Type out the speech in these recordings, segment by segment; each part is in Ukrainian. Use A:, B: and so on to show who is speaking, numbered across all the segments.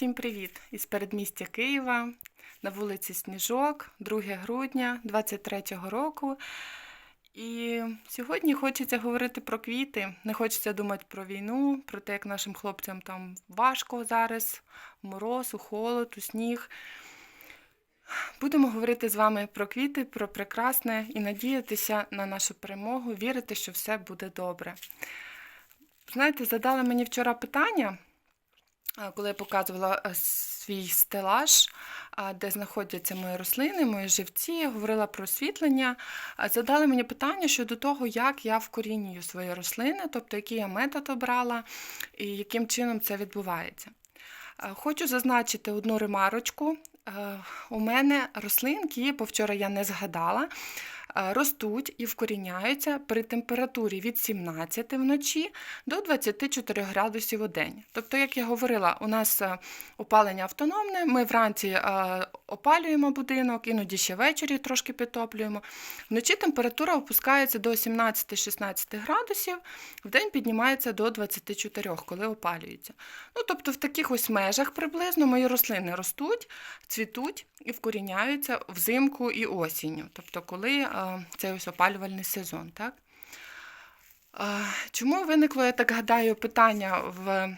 A: Всім привіт! Із передмістя Києва на вулиці Сніжок, 2 грудня 23-го року. І сьогодні хочеться говорити про квіти. Не хочеться думати про війну, про те, як нашим хлопцям там важко зараз, мороз, у холод, у сніг. Будемо говорити з вами про квіти, про прекрасне і надіятися на нашу перемогу, вірити, що все буде добре. Знаєте, задали мені вчора питання. Коли я показувала е, свій стелаж, де знаходяться мої рослини, мої живці, говорила про освітлення, задали мені питання щодо того, як я вкорінюю свої рослини, тобто який я метод обрала і яким чином це відбувається. Хочу зазначити одну ремарочку. Е, У мене рослинки, бо вчора я не згадала, ростуть і вкоріняються при температурі від 17 вночі до 24 градусів у день. Тобто, як я говорила, у нас е, опалення автономне, ми вранці е, опалюємо будинок, іноді ще ввечері трошки підтоплюємо. Вночі температура опускається до 17-16 градусів, вдень піднімається до 24, коли опалюється. Ну, тобто, в таких ось межах приблизно мої рослини ростуть, цвітуть і вкоріняються взимку і осінню, тобто, коли е, цей ось опалювальний сезон. Так? Е, Чому виникло, я так гадаю, питання в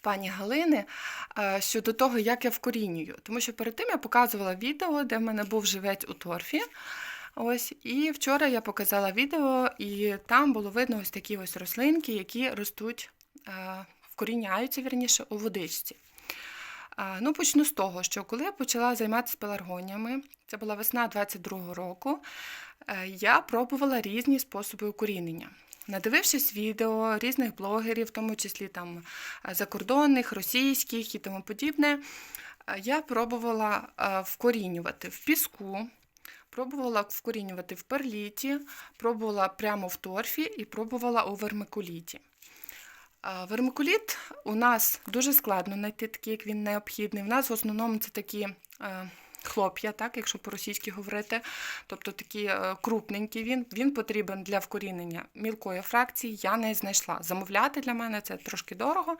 A: пані Галини е, щодо того, як я вкорінюю? Тому що перед тим я показувала відео, де в мене був живець у торфі. Ось, і вчора я показала відео, і там було видно ось такі ось рослинки, які ростуть, е, вкоріняються вірніше у водичці. Ну, почну з того, що коли я почала займатися пеларгоніями, це була весна 22-го року, е, я пробувала різні способи укорінення. Надивившись відео різних блогерів, в тому числі там е, закордонних, російських і тому подібне, е, я пробувала вкорінювати в піску, пробувала вкорінювати в перліті, пробувала прямо в торфі і пробувала у вермикуліті. Вермикуліт у нас дуже складно знайти такий, як він необхідний. У нас в основному це такі хлоп'я, так, якщо по-російськи говорити, тобто такі е, крупненькі він. Він потрібен для вкорінення мілкої фракції. Я не знайшла. Замовляти для мене це трошки дорого.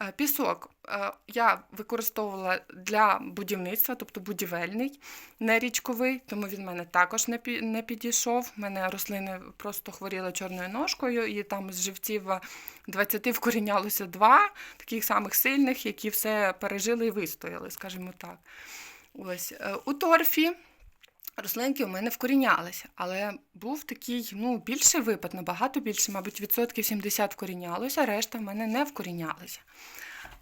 A: Е, Пісок е, я використовувала для будівництва, тобто будівельний, не річковий, тому він мене також не підійшов. У мене рослини просто хворіли чорною ножкою, і там з живців 20 вкорінялося два таких самих сильних, які все пережили і вистояли, скажімо так. Ось е, у торфі. Рослинки у мене вкорінялися, але був такий ну, більший випад, набагато більше, мабуть, відсотків 70 вкорінялося, решта в мене не вкорінялися.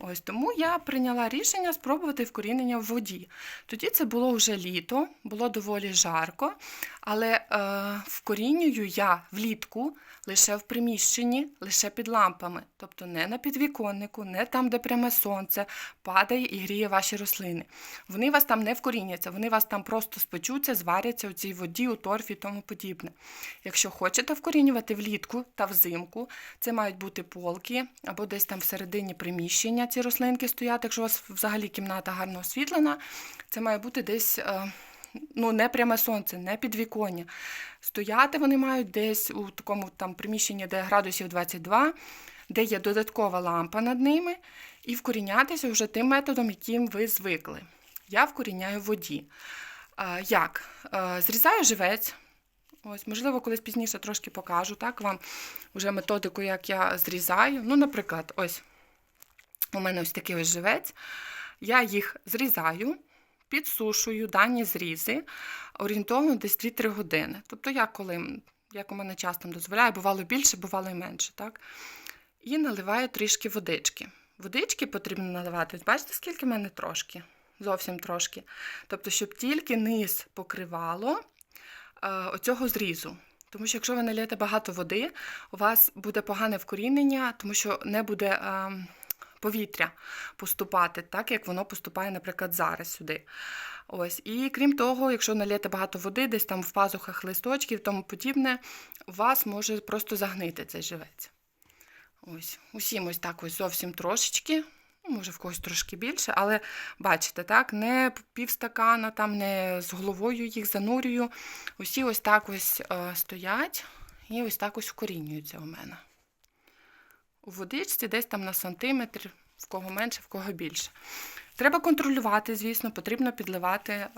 A: Ось тому я прийняла рішення спробувати вкорінення в воді. Тоді це було вже літо, було доволі жарко, але е, вкорінюю я влітку лише в приміщенні, лише під лампами, тобто не на підвіконнику, не там, де пряме сонце падає і гріє ваші рослини. Вони вас там не вкоріняться, вони вас там просто спечуться, зваряться у цій воді, у торфі і тому подібне. Якщо хочете вкорінювати влітку та взимку, це мають бути полки або десь там всередині приміщення ці рослинки стоять, якщо у вас взагалі кімната гарно освітлена, це має бути десь. е, Ну, не пряме сонце, не підвіконня. Стояти вони мають десь у такому там приміщенні, де градусів 22, де є додаткова лампа над ними, і вкорінятися вже тим методом, яким ви звикли. Я вкоріняю в воді. А, як? А, зрізаю живець. Ось, можливо, колись пізніше трошки покажу так, вам вже методику, як я зрізаю. Ну, наприклад, ось у мене ось такий ось живець. Я їх зрізаю, підсушую дані зрізи орієнтовно десь 2-3 години. Тобто, я коли, як у мене час там дозволяє, бувало більше, бувало і менше. так? І наливаю трішки водички. Водички потрібно наливати. Бачите, скільки в мене трошки? Зовсім трошки. Тобто, щоб тільки низ покривало е, оцього зрізу. Тому що якщо ви налієте багато води, у вас буде погане вкорінення, тому що не буде е, повітря поступати, так як воно поступає, наприклад, зараз сюди. Ось. І крім того, якщо налієте багато води, десь там в пазухах листочків тому подібне, у вас може просто загнити цей живець. Ось, усім ось так ось зовсім трошечки. Ну, Може, в когось трошки більше, але бачите, так, не півстакана, там, не з головою їх занурюю. Усі ось так ось е, стоять і ось так ось вкорінюються у мене. У водичці десь там на сантиметр в кого менше, в кого більше. Треба контролювати, звісно, потрібно підливати е,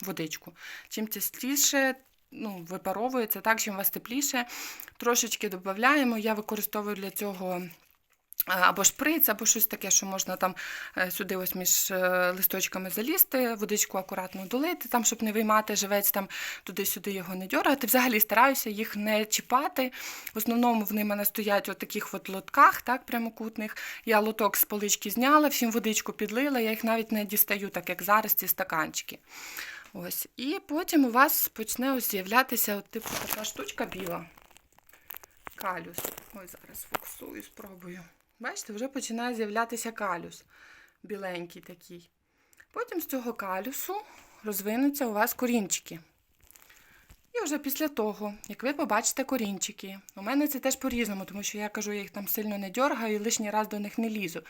A: водичку. Чим частіше ну, випаровується, так, чим у вас тепліше, трошечки додаємо. Я використовую для цього або шприц, або щось таке, що можна там е, сюди ось між е, листочками залізти, водичку акуратно долити, там, щоб не виймати живець, там туди-сюди його не дьоргати. Взагалі стараюся їх не чіпати. В основному вони в мене стоять у таких от лотках, так, прямокутних. Я лоток з полички зняла, всім водичку підлила, я їх навіть не дістаю, так як зараз ці стаканчики. Ось. І потім у вас почне ось з'являтися от, типу така штучка біла. Калюс. Ой, зараз фокусую, спробую. Бачите, вже починає з'являтися калюс. Біленький такий. Потім з цього калюсу розвинуться у вас корінчики. І вже після того, як ви побачите корінчики, у мене це теж по-різному, тому що я кажу, я їх там сильно не дьоргаю і лишній раз до них не лізу.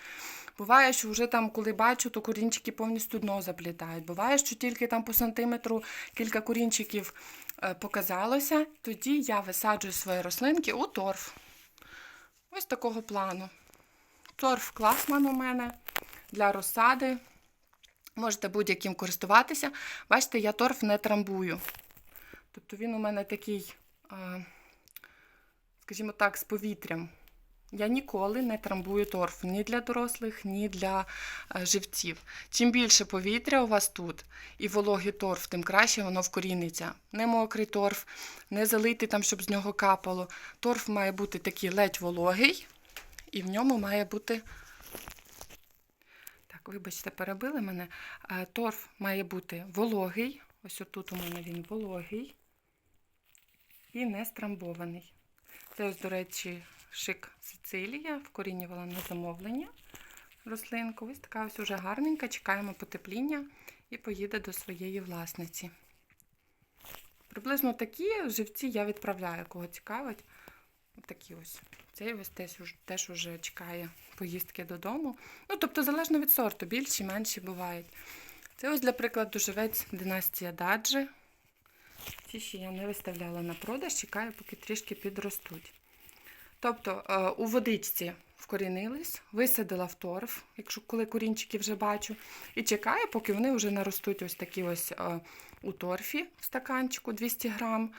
A: Буває, що вже там, коли бачу, то корінчики повністю дно заплітають. Буває, що тільки там по сантиметру кілька корінчиків е, показалося, тоді я висаджую свої рослинки у торф. Ось такого плану. Торф класман у мене для розсади. Можете будь-яким користуватися. Бачите, я торф не трамбую. Тобто він у мене такий, скажімо так, з повітрям. Я ніколи не трамбую торф ні для дорослих, ні для е, живців. Чим більше повітря у вас тут і вологий торф, тим краще воно вкоріниться. Не мокрий торф, не залитий там, щоб з нього капало. Торф має бути такий ледь вологий, і в ньому має бути. Так, вибачте, перебили мене. Е, Торф має бути вологий. Ось отут у мене він вологий і не страмбований. Це ось, до речі, шик Сицилія, вкорінювала на замовлення рослинку. Ось така ось уже гарненька, чекаємо потепління і поїде до своєї власниці. Приблизно такі живці я відправляю, кого цікавить. Такі ось. Цей ось теж, теж уже чекає поїздки додому. Ну, тобто, залежно від сорту, більші, менші бувають. Це ось, для прикладу, живець династія Даджи. Ці ще я не виставляла на продаж, чекаю, поки трішки підростуть. Тобто е, у водичці вкорінились, висадила в торф, якщо коли корінчики вже бачу, і чекаю, поки вони вже наростуть ось такі ось е, у торфі в стаканчику 200 грам.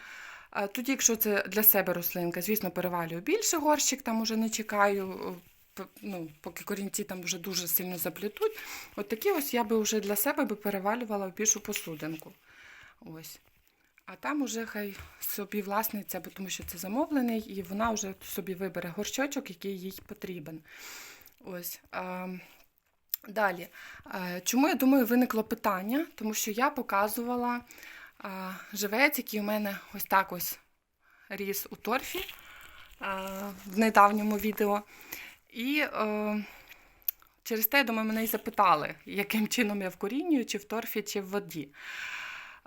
A: Тоді, якщо це для себе рослинка, звісно, перевалюю більше горщик, там уже не чекаю, ну, поки корінці там вже дуже сильно заплетуть. От такі ось я би вже для себе би перевалювала в більшу посудинку. Ось. А там уже хай собі власниця, бо тому що це замовлений, і вона вже собі вибере горщочок, який їй потрібен. Ось. Далі. Чому я думаю, виникло питання? Тому що я показувала живець, який у мене ось так ось ріс у торфі в недавньому відео. І е, через те, я думаю, мене і запитали, яким чином я вкорінюю, чи в торфі, чи в воді.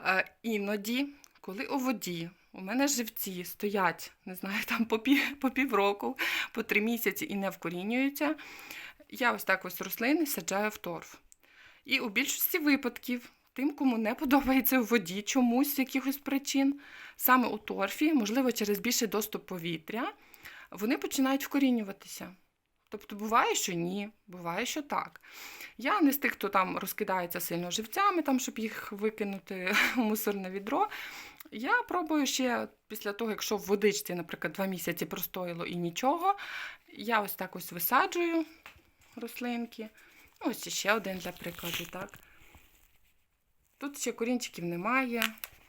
A: Е, іноді, коли у воді у мене живці стоять, не знаю, там по, пів, по півроку, по три місяці і не вкорінюються, я ось так ось рослини саджаю в торф. І у більшості випадків, тим, кому не подобається у воді чомусь з якихось причин, саме у торфі, можливо, через більший доступ повітря, вони починають вкорінюватися. Тобто буває, що ні, буває, що так. Я не з тих, хто там розкидається сильно живцями, там, щоб їх викинути у мусорне відро. Я пробую ще після того, якщо в водичці, наприклад, два місяці простоїло і нічого, я ось так ось висаджую рослинки. Ось ще один для прикладу, так. Тут ще корінчиків немає.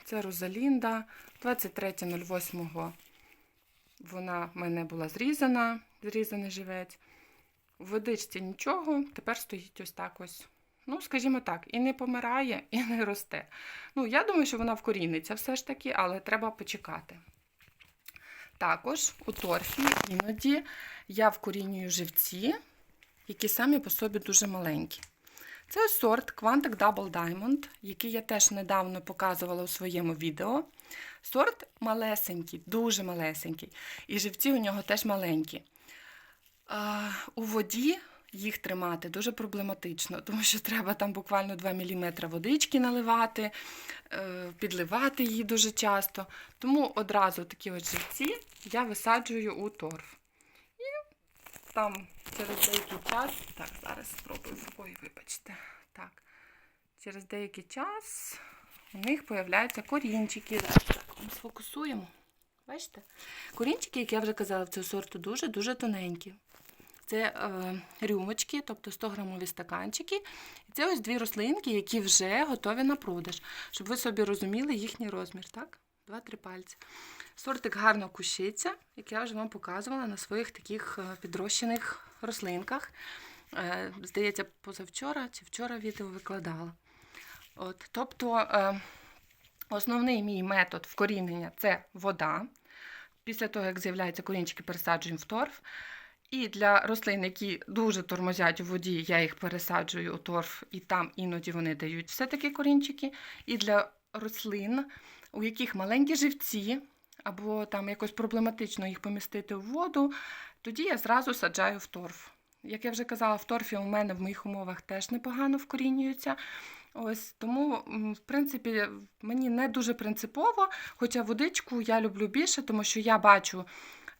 A: Це Розалінда. 23.08 вона в мене була зрізана, зрізаний живець. В водичці нічого, тепер стоїть ось так ось. Ну, скажімо так, і не помирає, і не росте. Ну, я думаю, що вона вкоріниться все ж таки, але треба почекати. Також у торфі іноді я вкорінюю живці, які самі по собі дуже маленькі. Це ось сорт Quantic Double Diamond, який я теж недавно показувала у своєму відео. Сорт малесенький, дуже малесенький. І живці у нього теж маленькі. А, у воді їх тримати дуже проблематично, тому що треба там буквально 2 мм водички наливати, е, підливати її дуже часто. Тому одразу такі от живці я висаджую у торф. Там через деякий час. Так, зараз спробую. Ой, вибачте. Так. Через деякий час у них появляються корінчики. Так вам сфокусуємо. Бачите? Корінчики, як я вже казала, в цього сорту дуже-дуже тоненькі. Це е, рюмочки, тобто 100 грамові стаканчики. І це ось дві рослинки, які вже готові на продаж, щоб ви собі розуміли їхній розмір. так? Два-три пальці. Сортик гарно кущиться, як я вже вам показувала на своїх таких е, підрощених рослинках. Е, Здається, позавчора чи вчора відео викладала. От, тобто, е, основний мій метод вкорінення це вода. Після того, як з'являються корінчики, пересаджуємо в торф. І для рослин, які дуже тормозять у воді, я їх пересаджую у торф, і там іноді вони дають все-таки корінчики. І для рослин, у яких маленькі живці, або там якось проблематично їх помістити в воду, тоді я зразу саджаю в торф. Як я вже казала, в торфі у мене в моїх умовах теж непогано вкорінюються. Ось тому, в принципі, мені не дуже принципово, хоча водичку я люблю більше, тому що я бачу,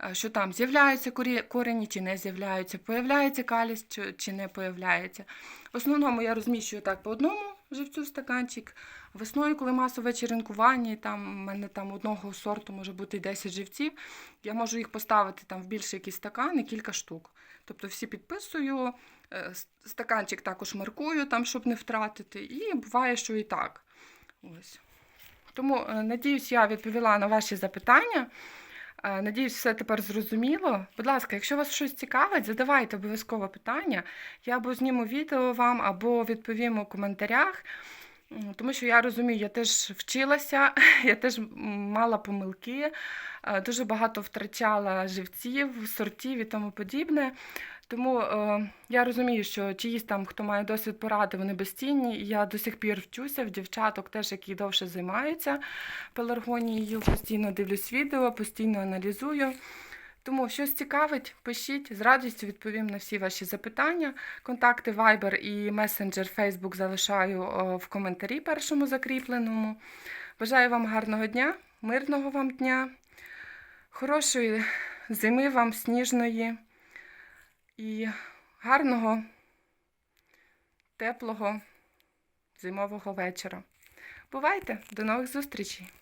A: е, що там з'являються корені чи не з'являються, появляється калість чи, не появляється. В основному я розміщую так по одному живцю в стаканчик. Весною, коли масове черенкування, там в мене там одного сорту може бути 10 живців, я можу їх поставити там в більший якийсь стакан і кілька штук. Тобто всі підписую, е, стаканчик також маркую, там, щоб не втратити, і буває, що і так. Ось. Тому, е, надіюсь, я відповіла на ваші запитання. Е, Надіюсь, все тепер зрозуміло. Будь ласка, якщо вас щось цікавить, задавайте обов'язково питання. Я або зніму відео вам, або відповім у коментарях. Тому що я розумію, я теж вчилася, я теж мала помилки, е, дуже багато втрачала живців, сортів і тому подібне. Тому е, я розумію, що чиїсь там, хто має досвід поради, вони безцінні. Я до сих пір вчуся в дівчаток, теж які довше займаються пеларгонією, постійно дивлюсь відео, постійно аналізую. Тому щось цікавить, пишіть, з радістю відповім на всі ваші запитання. Контакти Viber і Messenger Facebook залишаю в коментарі першому закріпленому. Бажаю вам гарного дня, мирного вам дня, хорошої зими вам сніжної і гарного, теплого зимового вечора. Бувайте, до нових зустрічей!